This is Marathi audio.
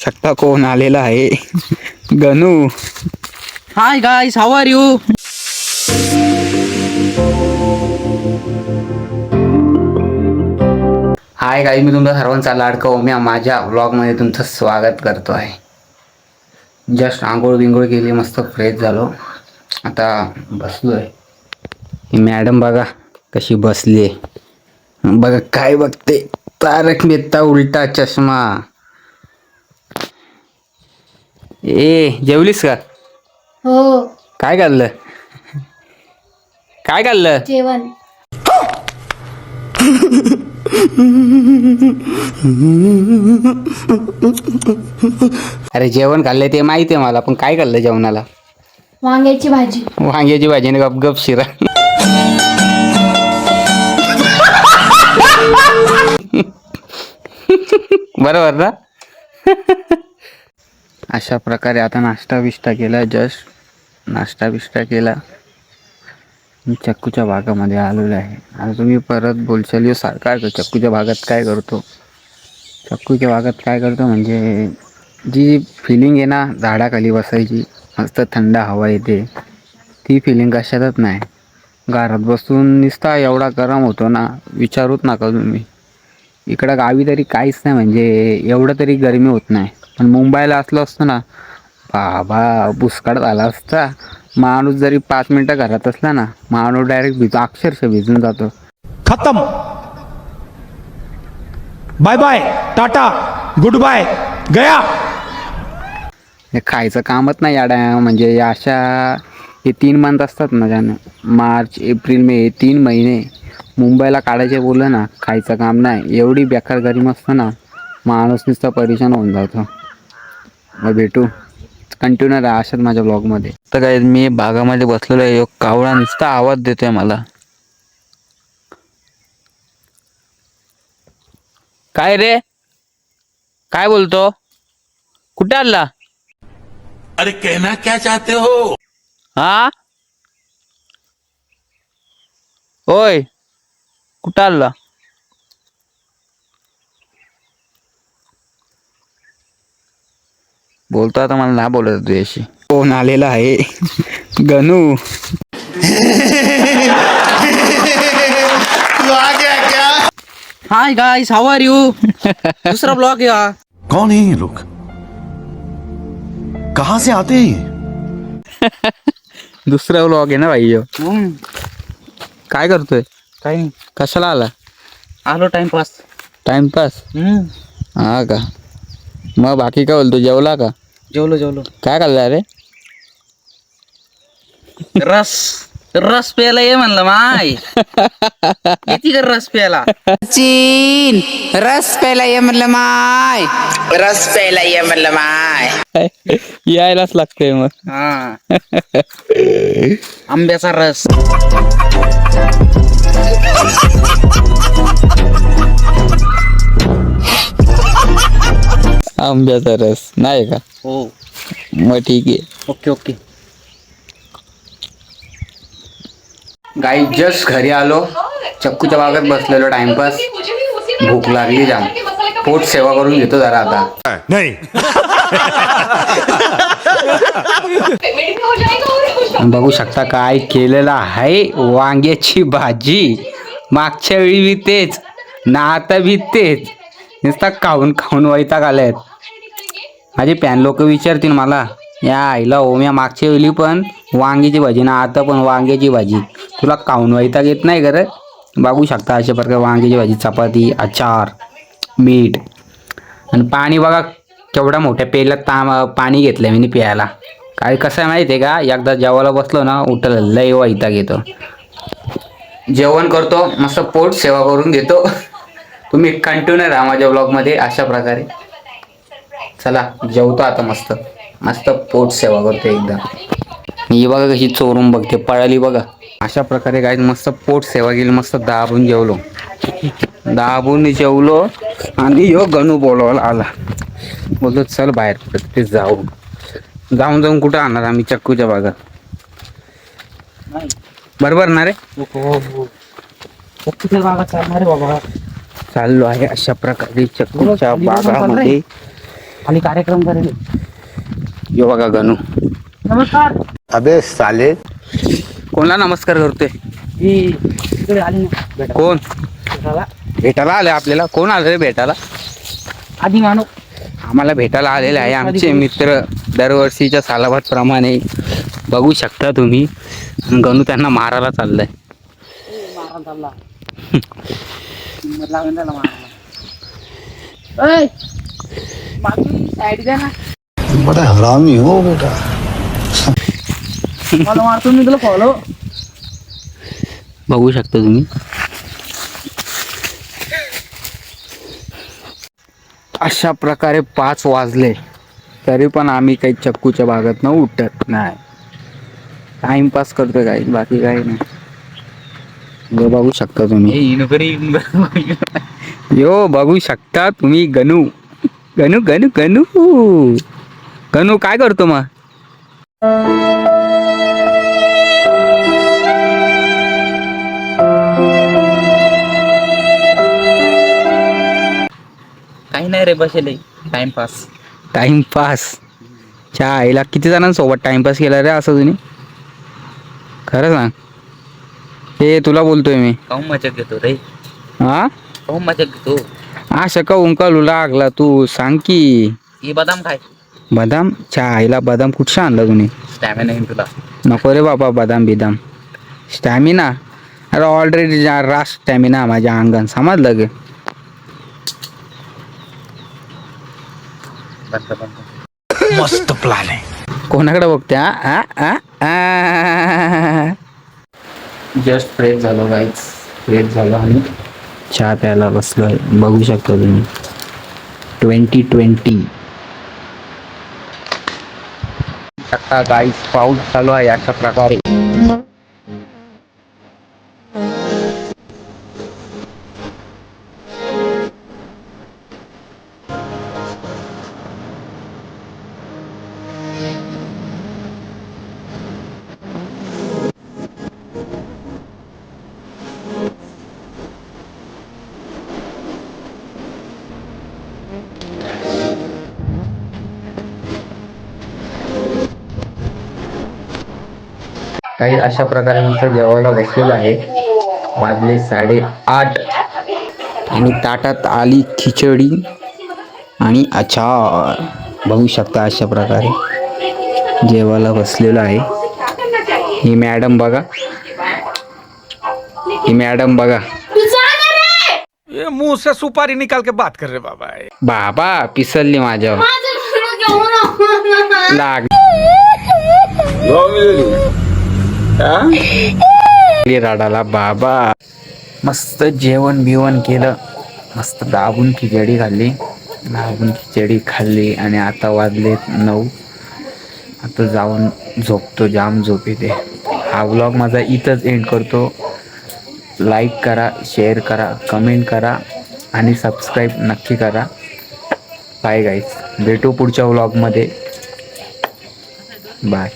शकता कोण आलेला आहे. Ganu. Hi guys how are you hi काही मी तुमचा सर्वांचा लाडका ओम्या. माझ्या व्लॉगमध्ये तुमचं स्वागत करतो आहे. जस्ट आंघोळ बिंघोळ केली मस्त फ्रेश झालो. आता बसलो आहे ही मॅडम बघा कशी बसली आहे बघा काय बघते. तारक मेहता उलटा चष्मा. ए जेवलीस का? हो. काय खाल्लं? काय खाल्लं? जेवण. अरे जेवण खाल्लंय ते माहिती आहे मला पण काय खाल्लं जेवणाला? वांग्याची भाजी. वांग्याची भाजी गप गप शिरा. बरोबर ना? अशा प्रकारे आता नाश्ता बिष्टा केला जस्ट नाश्ता बिष्टा केला. मी चक्कूच्या भागामध्ये आलेलो आहे. आता तुम्ही परत बोलशाल सारखा आहे चक्कूच्या भागात काय करतो? चक्कूच्या भागात काय करतो म्हणजे जी फिलिंग आहे ना झाडाखाली बसायची मस्त थंड हवा येते ती फिलिंग कशातच नाही. घरात बसून निसता एवढा गरम होतो ना विचारूच नका तुम्ही. इकडं गावी तरी काहीच नाही म्हणजे एवढं तरी गरमी होत नाही. पण मुंबईला असलो असतो ना बाबा बुसकाळ झाला असता. माणूस जरी पाच मिनटं घरात असला ना माणूस डायरेक्ट भिजू अक्षरशः भिजून जातो. खत्म. Bye bye Tata goodbye गया. हे खायचं कामच नाही या टायमा म्हणजे या अशा हे तीन मंथ असतात ना त्यानं मार्च एप्रिल मे हे तीन महिने. मुंबईला काढायचे बोललं ना खायचं काम नाही. एवढी बेकार गरीम असतं ना माणूस नुसता परेशान होऊन जातो. मग भेटू. कंटिन्यू राहा अशात माझ्या ब्लॉगमध्ये तर काय मी बागामध्ये बसलेलो आहे. एक कावळा नुसता आवाज देतोय मला. काय रे? काय बोलतो? कुठे आला? अरे कहना क्या चाहते हो? हा? ओय कुठं आला? बोलतो आता मला नाही बोलत तुझ्याशी कोण आलेला आहे Ganu hi guys how are you दूसरा ब्लॉग या कौन है ये लोग? कहाँ से आते हैं ये? दुसरा व्लॉग आहे ना भाई ह्यो. काय करतोय? काही कशाला आला? आलो टाइमपास टाइमपास हा का? मग बाकी काय बोलतो? जेवला का? जेवलो जेवलो. काय खाल्लं रे रस रस प्यायला ये म्हणलं माय. किती कर रस प्यायला? चीन रस प्यायला ये म्हणलं माय. रस प्यायला ये म्हणलं माय. यायलाच लागतंय मग. हा. आंब्याचा रस. आंब्याचा रस. नाही का? हो. मग ठीक आहे. Okay okay. गाई जस्ट घरी आलो. चक्कूच्या बागेत बसलेलो टाइमपास. भूक लागली जाम. पोट सेवा करून घेतो जरा आता. नहीं. बघू शकता काय केलेलं आहे. वांग्याची भाजी. मागच्या वेळी बी तेच. ना आता बी तेच. नुसता खाऊन खाऊन वैताग आल्यात माझे पॅन लोक विचारतील मला या आईला ओम्या मागच्या वेळी पण वांग्याची भाजी ना आता पण वांग्याची भाजी. तुला खाऊन वैताग येत नाही खरं बघू शकता अशा प्रकारे वांग्याची भाजी चपाती अचार मीठ. आणि पाणी बघा केवढ्या मोठ्या पेल्यात ता पाणी घेतलं आहे मी प्यायला. काय कसं आहे माहिती आहे का? एकदा जेवायला बसलो ना उठल लय वैताग येतो. जेवण करतो मस्त पोट सेवा करून घेतो. तुम्ही कंटिन्यू राहा माझ्या ब्लॉगमध्ये अशा प्रकारे. चला जेवतो आता मस्त. मस्त पोट सेवा करतो एकदा. ही बघा कशी चोरून बघते पळाली बघा. अशा प्रकारे काय मस्त पोट सेवा केली मस्त दाबून जेवलो. दाबून जेवलो आणि यो गणू बोलवायला आला. बोलतो चल बाहेर ते जाऊ. जाऊन जाऊन कुठं आणणार आम्ही चक्कूच्या बागात? बरोबर ना रे? ओके बाबा चालणार चाललो आहे अशा प्रकारे चक्कूच्या बागामध्ये. खाली कार्यक्रम करेल. यो बघा गणू. नमस्कार. अबे साले. कोणला नमस्कार करतोय? ही इकडे आली ना. भेटा कोण? भेटायला. भेटायला आले आपल्याला? कोण आलं रे भेटायला? आधी मानव. आम्हाला भेटायला आलेले आहे आमचे मित्र दरवर्षीच्या सालाबाद प्रमाणे. बघू शकता तुम्ही. गणू त्यांना मारायला चाललाय. मारायला चालला. किंमत लागेल त्याला मारायला. ऐ, द्या ना. बड़ा हरामी हो बेटा. मला मारतो मी तुला फॉलो बघू शकता तुम्ही. अशा प्रकारे पाच वाजले तरी पण आम्ही काही चक्कूच्या भागात न उठत नाही. टाइमपास करतोय काही बाकी काही नाही. बघू शकता तुम्ही. यो बघू शकता तुम्ही गणू. गणू गणू गणू. गणू काय करतो मग? काही नाही रे बसेल. टाइमपास टाइमपास च्या आईला किती जणांसोबत टाइमपास केला रे असं तुम्ही खरं सांग. हे तुला बोलतोय मी. काहून मजा घेतो रे? हा काहून मजा घेतो? असं का उंकालू लागला तू सांग की. ही बदाम खाय. बदाम? च्या आईला बदाम कुठचा आणला तुम्ही? स्टॅमिना येईन तुला. नको रे बाबा बदाम बिदाम. स्टॅमिना अरे ऑलरेडी रास स्टॅमिना माझ्या अंगण समजलं गे. मस्त प्लान आहे. कोणाकडे बघते आ आ आ जस्ट फ्रेश झालो गाईच फ्रेश झालो आणि चहा प्यायला बसलो आहे बघू शकता तुम्ही. ट्वेंटी ट्वेंटी आता गाईस पाऊस चालू आहे अशा प्रकारे. काही अशा प्रकारे जेवायला बसलेलं आहे. वाजले साडे आठ आणि ताटात आली खिचडी आणि अचार. बघू शकता अशा प्रकारे जेवायला बसलेलं आहे. ही मॅडम बघा. ही मॅडम बघा. ये मुंह से सुपारी निकाल के बात कर रहे बाबा बाबा पिसलली माझ्यावर. माझं घर घेऊन आ. लाग. लागली राडाला बाबा. मस्त जेवण बिवण केलं. मस्त दाबून खिचडी खाल्ली. दाबून खिचडी खाल्ली आणि आता वाजले नऊ. आता जाऊन झोपतो जाम झोप येते. हा व्लॉग माझा इथंच एंड करतो. लाईक करा शेअर करा कमेंट करा आणि सबस्क्राईब नक्की करा. बाय गाईज भेटू पुढच्या व्लॉगमध्ये बाय